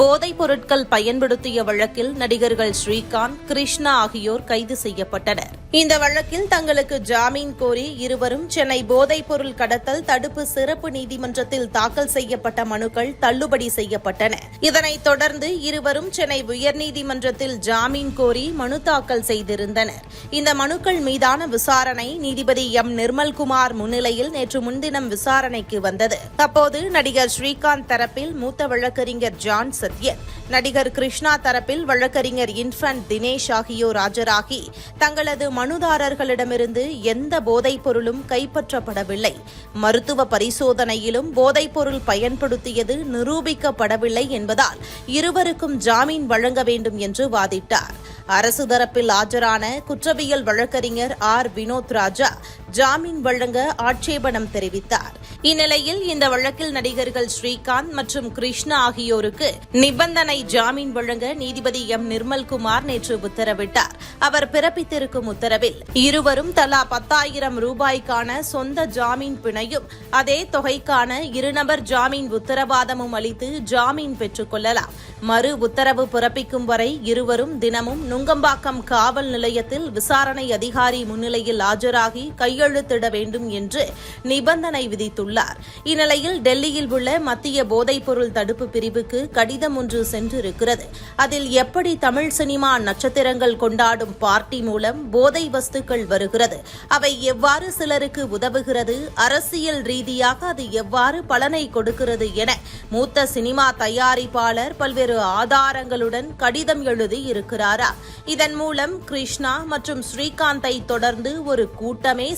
போதைப் பொருட்கள் பயன்படுத்திய வழக்கில் நடிகர்கள் ஸ்ரீகாந்த் கிருஷ்ணா ஆகியோர் கைது செய்யப்பட்டனர். இந்த வழக்கில் தங்களுக்கு ஜாமீன் கோரி இருவரும் சென்னை போதைப் பொருள் கடத்தல் தடுப்பு சிறப்பு நீதிமன்றத்தில் தாக்கல் செய்யப்பட்ட மனுக்கள் தள்ளுபடி செய்யப்பட்டன. இதனைத் தொடர்ந்து இருவரும் சென்னை உயர்நீதிமன்றத்தில் ஜாமீன் கோரி மனு தாக்கல் செய்திருந்தனர். இந்த மனுக்கள் மீதான விசாரணை நீதிபதி எம். நிர்மல்குமார் முன்னிலையில் நேற்று முன்தினம் விசாரணைக்கு வந்தது. அப்போது நடிகர் ஸ்ரீகாந்த் தரப்பில் மூத்த வழக்கறிஞர் ஜான் சத்யன் நடிகர் கிருஷ்ணா தரப்பில் வழக்கறிஞர் இன்ஃபன்ட் தினேஷ் ஆகியோர் ஆஜராகி தங்களது மனுதாரர்களிடமிருந்து எந்த போதைப் பொருளும் கைப்பற்றப்படவில்லை. மருத்துவ பரிசோதனையிலும் போதைப் பொருள் பயன்படுத்தியது நிரூபிக்கப்படவில்லை என்பதால் இருவருக்கும் ஜாமீன் வழங்க வேண்டும் என்று வாதிட்டார். அரசு தரப்பில் ஆஜரான குற்றவியல் வழக்கறிஞர் ஆர். வினோத் ராஜா ஜாமீன் வழங்க ஆட்சேபணம் தெரிவித்தார். இந்நிலையில் இந்த வழக்கில் நடிகர்கள் ஸ்ரீகாந்த் மற்றும் கிருஷ்ணா ஆகியோருக்கு நிபந்தனை ஜாமீன் வழங்க நீதிபதி எம். நிர்மல்குமார் நேற்று உத்தரவிட்டார். அவர் பிறப்பித்திருக்கும் உத்தரவில் இருவரும் தலா பத்தாயிரம் ரூபாய்க்கான சொந்த ஜாமீன் பிணையும் அதே தொகைக்கான இருநபர் ஜாமீன் உத்தரவாதமும் அளித்து ஜாமீன் பெற்றுக் கொள்ளலாம். மறு உத்தரவு பிறப்பிக்கும் வரை இருவரும் தினமும் நுங்கம்பாக்கம் காவல் நிலையத்தில் விசாரணை அதிகாரி முன்னிலையில் ஆஜராகி கையெழுத்திட வேண்டும் என்று நிபந்தனை விதித்துள்ளார். இந்நிலையில் டெல்லியில் உள்ள மத்திய போதைப்பொருள் தடுப்பு பிரிவுக்கு கடிதம் ஒன்று சென்றிருக்கிறது. அதில் எப்படி தமிழ் சினிமா நட்சத்திரங்கள் கொண்டாடும் பார்ட்டி மூலம் போதை வஸ்துக்கள் வருகிறது அவை எவ்வாறு சிலருக்கு உதவுகிறது அரசியல் ரீதியாக அது எவ்வாறு பலனை கொடுக்கிறது என மூத்த சினிமா தயாரிப்பாளர் பல்வேறு ஆதாரங்களுடன் கடிதம் எழுதி இருக்கிறாரா? இதன் மூலம் கிருஷ்ணா மற்றும் ஸ்ரீகாந்தை தொடர்ந்து ஒரு கூட்டமே